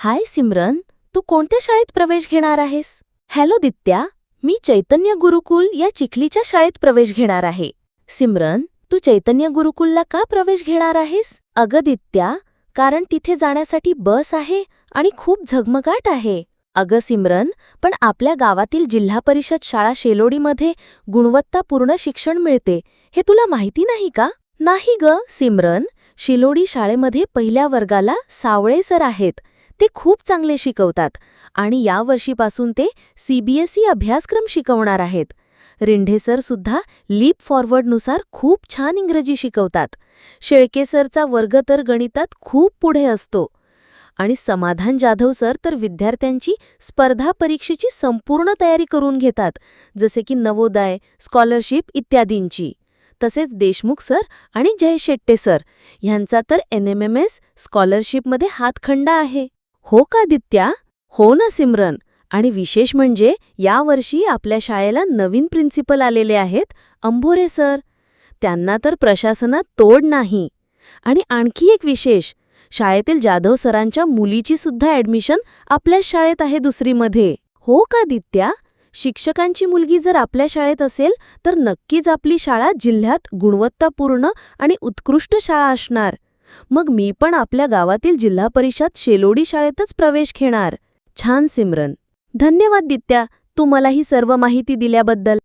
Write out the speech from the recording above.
हाय सिमरन तू कोणत्या शाळेत प्रवेश घेणार आहेस? हॅलो दित्या मी चैतन्य गुरुकुल या चिखलीच्या शाळेत प्रवेश घेणार आहे. सिमरन तू चैतन्य गुरुकुलला का प्रवेश घेणार आहेस? अगं दित्या कारण तिथे जाण्यासाठी बस आहे आणि खूप झगमगाट आहे. अगं सिमरन पण आपल्या गावातील जिल्हा परिषद शाळा शेलोडीमध्ये गुणवत्तापूर्ण शिक्षण मिळते हे तुला माहिती नाही का? नाही ग सिमरन शिलोडी शाळेमध्ये पहिल्या वर्गाला सावळे सर आहेत ते खूप चांगले शिकवतात आणि या वर्षीपासून ते सीबीएसई अभ्यासक्रम शिकवणार आहेत. रिंढे सर सुद्धा लीप फॉरवर्डनुसार खूप छान इंग्रजी शिकवतात. शेळके सरचा वर्ग तर गणितात खूप पुढे असतो. आणि समाधान जाधव सर तर विद्यार्थ्यांची स्पर्धा परीक्षेची संपूर्ण तयारी करून घेतात जसे की नवोदय स्कॉलरशिप इत्यादींची. तसेच देशमुख सर आणि जय शेट्टे सर ह्यांचा तर एन एम एम एस स्कॉलरशिपमध्ये हातखंडा आहे. हो का दित्या? हो ना सिमरन. आणि विशेष म्हणजे यावर्षी आपल्या शाळेला नवीन प्रिन्सिपल आलेले आहेत अंभोरे सर. त्यांना तर प्रशासनात तोड नाही. आणि आणखी एक विशेष शाळेतील जाधव सरांच्या मुलीची सुद्धा ॲडमिशन आपल्याच शाळेत आहे दुसरीमध्ये. हो का दित्या? शिक्षकांची मुलगी जर आपल्या शाळेत असेल तर नक्कीच आपली शाळा जिल्ह्यात गुणवत्तापूर्ण आणि उत्कृष्ट शाळा असणार. मग मी पण आपल्या गावातील जिल्हा परिषद शेलोडी शाळेतच प्रवेश घेणार. छान सिमरन. धन्यवाद दित्या तू मला ही सर्व माहिती दिल्याबद्दल.